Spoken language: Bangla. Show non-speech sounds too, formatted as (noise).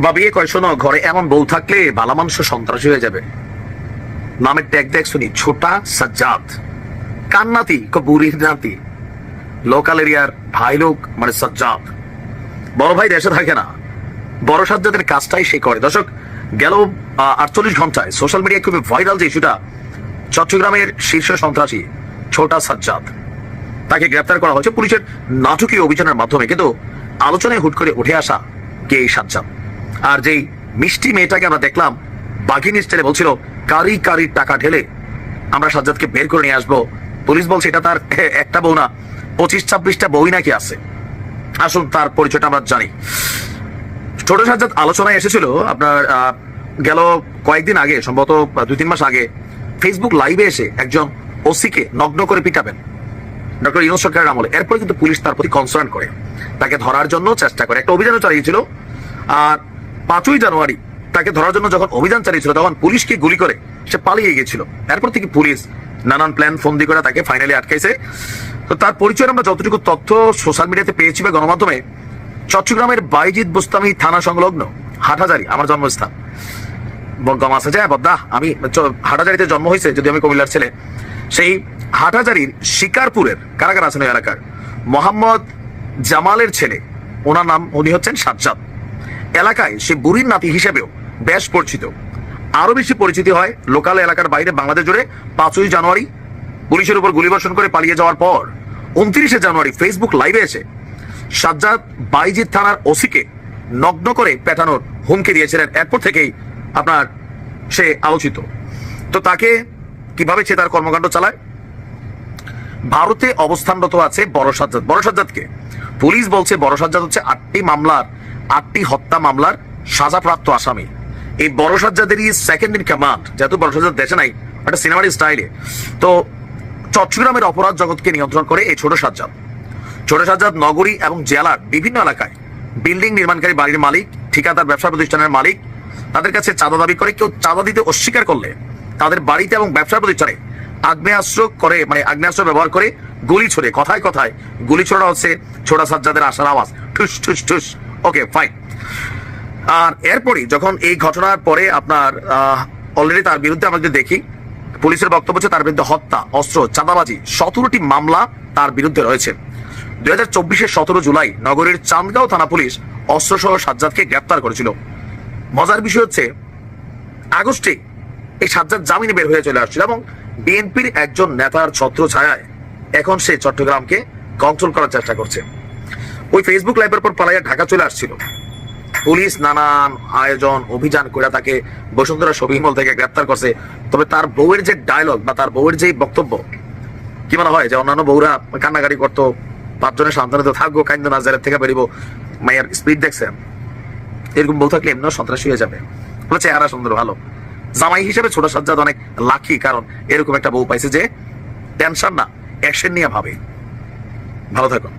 বা বিয়ে কয়, শোনো, ঘরে এমন বউ থাকলে বালা মানুষ সন্ত্রাসী হয়ে যাবে। নামের ট্যাগ দেখ শুনি, ছোটা সাজ্জাদ। কার নাতি? বুড়ির নাতি। লোকাল এরিয়ার ভাই লোক মানে সাজ্জাদ। বড় ভাই দেশে থাকে না। বড় সাজ্জাদের কাজটাই সে করে। দর্শক, গেল আটচল্লিশ ঘন্টায় সোশ্যাল মিডিয়ায় খুবই ভাইরাল যে ইস্যুটা, চট্টগ্রামের শীর্ষ সন্ত্রাসী ছোটা সাজ্জাদ। তাকে গ্রেপ্তার করা হয়েছে পুলিশের নাটকীয় অভিযানের মাধ্যমে। কিন্তু আলোচনায় হুট করে উঠে আসা কে এই সাজ্জাদ? আর যেই মিষ্টি মেয়েটাকে আমরা দেখলাম বাঘিনী স্টাইলে বলছিল, কারি কারির টাকা ঢেলে আমরা সাজ্জাদকে বের করে নিয়ে আসব। পুলিশ বলছে, এটা তার (laughs) একটা বউ না, পঁচিশ ছাব্বিশটা বই নাকি আছে। আসুন, তার পরিচয়টা আমরা জানি। ছোট সাজ্জাদ আলোচনায় এসেছিল, আপনার গেল কয়েকদিন আগে, সম্ভবত দুই তিন মাস আগে ফেসবুক লাইভে এসে একজন ওসিকে নগ্ন করে পিটাবেন, ডক্টর ইউনুস সরকারের আমলে। এরপরে কিন্তু পুলিশ তার প্রতি কনসার্ন করে, তাকে ধরার জন্য চেষ্টা করে। একটা অভিযানও চালিয়েছিল, আর পাঁচই জানুয়ারি তাকে ধরার জন্য যখন অভিযান চালিয়েছিল, তখন পুলিশকে গুলি করে সে পালিয়ে গিয়েছিল। এরপর থেকে পুলিশ নানান প্ল্যান ফন্দি করে তাকে ফাইনালি আটকাইছে। তো তার পরিচয় আমরা যতটুকু তথ্য সোশ্যাল মিডিয়াতে পেয়েছি বা গণমাধ্যমে, চট্টগ্রামের বাইজিৎ বুস্তামি থানা সংলগ্ন হাটহাজারি, আমার জন্মস্থান। বলগাম আছে যায় বদ্দা আমি হাটাজারিতে জন্ম হয়েছে, যদি আমি কুমিল্লার ছেলে। সেই হাটাজারির শিকারপুরের কারাগার আছেন ওই এলাকার মোহাম্মদ জামালের ছেলে, ওনার নাম উনি হচ্ছেন সাজ্জাদ। এলাকায় সে বুড়ির নাতি হিসেবেও বেশ পরিচিত। আরও বেশি পরিচিতি হয় লোকাল এলাকার বাইরে বাংলাদেশ জুড়ে পাঁচই জানুয়ারি। পুলিশের উপর গুলিবর্ষণ করে পালিয়ে যাওয়ার পর উনত্রিশে জানুয়ারি ফেসবুক লাইভে এসে সাজ্জাদ বাইজিৎ থানার ওসিকে নগ্ন করে পেটানোর হুমকি দিয়েছিলেন। এরপর থেকেই আপনার সে আলোচিত। তো তাকে কীভাবে সে তার কর্মকাণ্ড চালায়? ভারতে অবস্থানরত আছে বড় সাজ্জাদ। বড় সাজ্জাদকে পুলিশ বলছে বড় সাজ্জাদ হচ্ছে আটটি মামলার আটটি হত্যা মামলার সাজাপ্রাপ্ত আসামি। এই বড় সেকেন্ড ইন কমান্ড যেহেতু বড় দেশে নাই, একটা সিনেমাটিক স্টাইলে তো চট্টগ্রামের অপরাধ জগৎকে নিয়ন্ত্রণ করে এই ছোট সাজ্জাদ। ছোট সাজ্জাদ নগরী এবং জেলার বিভিন্ন এলাকায় বিল্ডিং নির্মাণকারী বাড়ির মালিক, ঠিকাদার, ব্যবসা প্রতিষ্ঠানের মালিক, তাদের কাছে চাঁদা দাবি করে, কেউ চাঁদা দিতে অস্বীকার করলে তাদের বাড়িতে এবং ব্যবসা প্রতিষ্ঠানে আগ্নেয়াস্ত্র করে মানে আগ্নেয়াস্ত্র ব্যবহার করে গুলি ছড়ে কথায় কথায় গুলি ছোড়া হচ্ছে ছোটা সাজ্জাদের আসার আওয়াজ। ঠুস ঠুস ঠুস। ওকে ফাইন আর এরপরই যখন এই ঘটনার পরে আপনার অলরেডি তার বিরুদ্ধে আমরা যদি দেখি, পুলিশের বক্তব্য হচ্ছে তার বিরুদ্ধে হত্যা, অস্ত্র, চাঁদাবাজি, সতেরোটি মামলা তার বিরুদ্ধে রয়েছে। দুই হাজার চব্বিশের সতেরো জুলাই নগরীর চান্দগাঁও থানা পুলিশ অস্ত্রসহ সাজ্জাদকে গ্রেপ্তার করেছিল। মজার বিষয় হচ্ছে, আগস্টে এই সাজ্জাদ জামিনে বের হয়ে চলে আসছিল এবং বিএনপির একজন নেতার ছত্র ছায়ায় এখন সে চট্টগ্রামকে কন্ট্রোল করার চেষ্টা করছে। ওই ফেসবুক লাইভের পর পালাইয়া ঢাকা চলে আসছিল। পুলিশ, নানান আয়োজন, অভিযান করে তাকে বসুন্ধরা শপিং মল থেকে গ্রেপ্তার করছে। তবে তার বউয়ের যে ডায়লগ বা তার বউয়ের যে বক্তব্য, কি মনে হয় যে অন্যান্য বউরা কান্নাকাটি করতো, পাঁচজনের তো থাকব, কাইন্দ নাজারের থেকে বেরিব, মায়ের স্পিড দেখছেন এরকম বউ থাকলে এমনিও সন্ত্রাসী হয়ে যাবে। বলে চেহারা সুন্দর, ভালো। জামাই হিসেবে ছোট সাজ্জাদ অনেক লাকি কারণ এরকম একটা বউ পাইছে যে টেনশন না অ্যাকশন নিয়ে ভাবে। ভালো থাকুন।